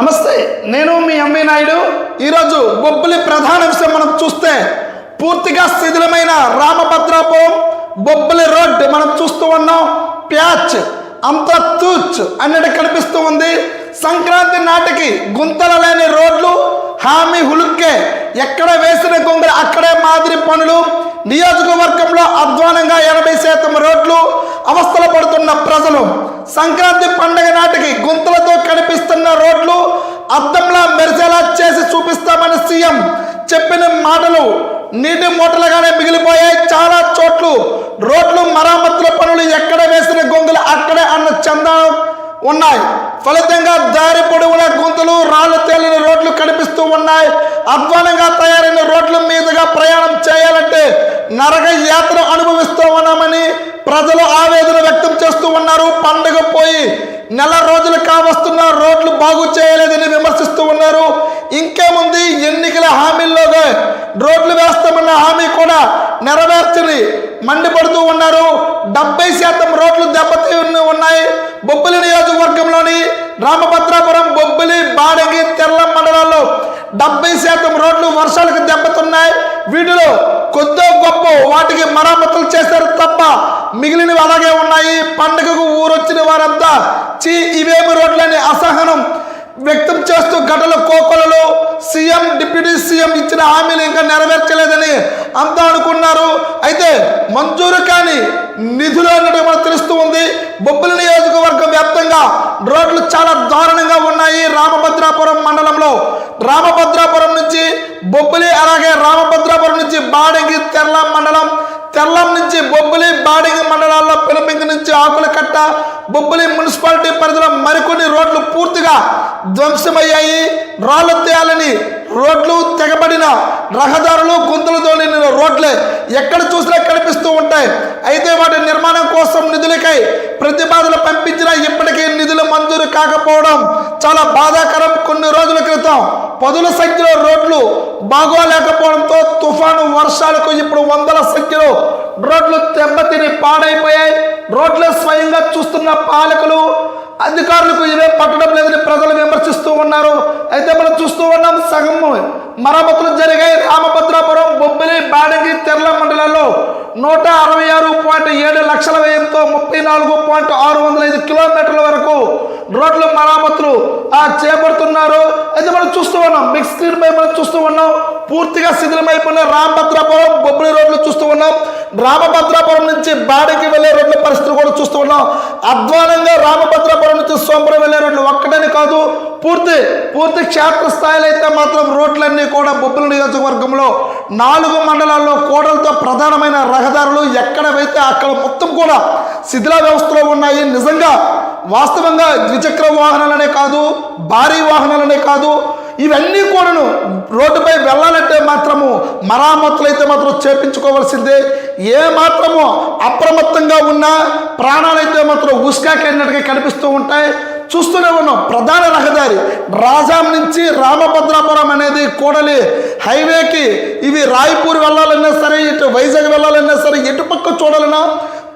నమస్తే నేను మీ ఎంవి నాయుడు. ఈరోజు బొబ్బిలి ప్రధాన విషయం మనం చూస్తే పూర్తిగా శిథిలమైన రామభద్రాపురం బొబ్బిలి రోడ్ మనం చూస్తూ ఉన్నాం. ప్యాచ్ అంతా తూచ్ అన్నట్టు కనిపిస్తూ ఉంది. సంక్రాంతి నాటికి గుంతల లేని రోడ్లు హామీ హులుక్కే ఎక్కడ వేసిన గొంగళి అక్కడే మాదిరి పనులు. నియోజకవర్గంలో అధ్వానంగా ఎనభై శాతం రోడ్లు అవస్థలు పడుతున్న ప్రజలు. సంక్రాంతి పండుగ నాటికి సీఎం చెప్పిన మాటలు నీటి మూటలుగానే మిగిలిపోయాయి చాలా చోట్లు. రోడ్లు మరామతుల పనులు ఎక్కడ వేసిన గొంగులు అక్కడే అన్న చందనం ఉన్నాయి. ఫలితంగా దారి పొడవున గుంతలు రాళ్ళు తేలిన రోడ్లు కనిపిస్తూ ఉన్నాయి. అధ్వానంగా తయారైన రోడ్ల మీదుగా ప్రయాణం చేయాలంటే నరక యాత్ర అనుభవిస్తూ ఉన్నామని ప్రజలు ఆవేదన వ్యక్తం చేస్తూ ఉన్నారు. పండుగ పోయి నెల రోజులు కావస్తున్న రోడ్లు బాగు చేయలేదని విమర్శ రోడ్లు వేస్తామన్న హామీ కూడా నెరవేర్చని మండిపడుతూ ఉన్నారు. డెబ్బై శాతం రోడ్లు దెబ్బతి ఉన్నాయి. బొబ్బిలి నియోజకవర్గంలోని రామభద్రాపురం బొబ్బిలి బాడగి తెల్ల మండలాల్లో డెబ్బై శాతం రోడ్లు వర్షాలకు దెబ్బతున్నాయి. వీటిలో కొద్దో గొప్ప వాటికి మరమ్మతులు చేశారు తప్ప మిగిలినవి అలాగే ఉన్నాయి. పండుగకు ఊరొచ్చిన వారంతా చీ ఇవేమి రోడ్లని అసహనం వ్యక్తం చేస్తూ ఘటన కోకొలలో సీఎం డిప్యూటీ సీఎం ఇచ్చిన హామీలు ఇంకా నెరవేర్చలేదని అంతా అనుకున్నారు. అయితే మంజూరు కాని నిధులు అన్నట్టు మనకు తెలుస్తూ ఉంది. బొబ్బుల నియోజకవర్గం వ్యాప్తంగా రోడ్లు చాలా దారుణంగా ఉన్నాయి. రామభద్రాపురం మండలంలో రామభద్రాపురం నుంచి బొబ్బులి అలాగే రామభద్రాపురం నుంచి బాడంగి తెర్ల మండలం తెల్లం నుంచి బొబ్బులి బాడింగ మండలాల్లో పిలపింక నుంచి ఆకుల కట్ట బొబ్బులి మున్సిపాలిటీ మరికొన్ని రోడ్లు పూర్తిగా ధ్వంసమయ్యాయి. రాళ్ళు తేయాలని రోడ్లు తెగబడిన రహదారులు గుంతలతో నిండిన రోడ్లే ఎక్కడ చూసినా కనిపిస్తూ ఉంటాయి. అయితే వాటి నిర్మాణం కోసం నిధులకై ప్రతిపాదన పంపించినా ఇప్పటికీ నిధులు మంజూరు కాకపోవడం చాలా బాధాకరం. కొన్ని రోజుల క్రితం పదుల సంఖ్యలో రోడ్లు బాగోలేకపోవడంతో తుఫాను వర్షాలకు ఇప్పుడు వందల సంఖ్యలో రోడ్లు దెబ్బతిని పాడైపోయాయి. రోడ్లు స్వయంగా చూస్తున్న పాలకులు అధికారులకు ఇవే పట్టడం లేదని ప్రజలు విమర్శిస్తూ ఉన్నారు. అయితే మనం చూస్తూ ఉన్నాం సగం మరమ్మతులు జరిగాయి. రామభద్రాపురం బొబ్బిలి బాడగి తెర్ల మండలాల్లో నూట అరవై ఆరు పాయింట్ ఏడు లక్షల వ్యయంతో ముప్పై నాలుగు పాయింట్ ఆరు వందల ఐదు కిలోమీటర్ల వరకు రోడ్లు మరామతులు ఆ చేపడుతున్నారు. అయితే మనం చూస్తూ ఉన్నాం బిగ్ స్క్రీన్ పై మనం చూస్తూ ఉన్నాం పూర్తిగా శిథిలమైపోయిన రామభద్రాపురం బొబ్బిలి రోడ్లు చూస్తూ ఉన్నాం. రామభద్రాపురం నుంచి బాడికి వెళ్ళే రోడ్లు పరిస్థితులు అధ్వానంగా రామభద్రాపురం నుంచి సోమపురం వెళ్ళే రోడ్లు ఒక్కటని కాదు పూర్తి పూర్తి క్షేత్ర స్థాయిలో అయితే మాత్రం రోడ్లన్నీ కూడా బొబ్బుల నియోజకవర్గంలో నాలుగు మండలాల్లో కోడలతో ప్రధానమైన రహదారులు ఎక్కడవైతే అక్కడ మొత్తం కూడా శిథిల వ్యవస్థలో ఉన్నాయి నిజంగా వాస్తవంగా ద్విచక్ర వాహనాలనే కాదు భారీ వాహనాలనే కాదు ఇవన్నీ కూడాను రోడ్డుపై వెళ్ళాలంటే మా మరామతులు అయితే మాత్రం చేపించుకోవాల్సిందే ఏ మాత్రమో అప్రమత్తంగా ఉన్నా ప్రాణాలైతే మాత్రం ఉస్కాకెళ్ళినట్టుగా కనిపిస్తూ ఉంటాయి. చూస్తూనే ఉన్నాం ప్రధాన రహదారి రాజాం నుంచి రామభద్రాపురం అనేది కూడలి. హైవేకి ఇవి రాయపూర్ వెళ్ళాలన్నా సరే ఇటు వైజాగ్ వెళ్ళాలన్నా సరే ఎటు పక్క చూడాలన్నా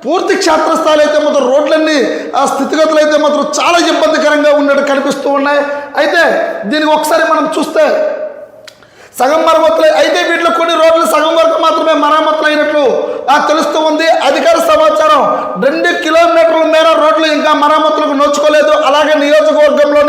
పూర్తి క్షేత్రస్థాయిలు అయితే మాత్రం రోడ్లన్నీ ఆ స్థితిగతులు అయితే మాత్రం చాలా ఇబ్బందికరంగా ఉన్నట్టు కనిపిస్తూ ఉన్నాయి. అయితే దీనికి ఒకసారి మనం చూస్తే సగం మరమ్మతులు అయితే వీటిలో కొన్ని రోడ్లు సగం వరకు మాత్రమే మరమ్మతులు అయినట్లు తెలుస్తూ ఉంది. అధికార సమాచారం రెండు కిలోమీటర్ల మేర రోడ్లు ఇంకా మరమ్మతులకు నోచుకోలేదు. అలాగే నియోజకవర్గంలో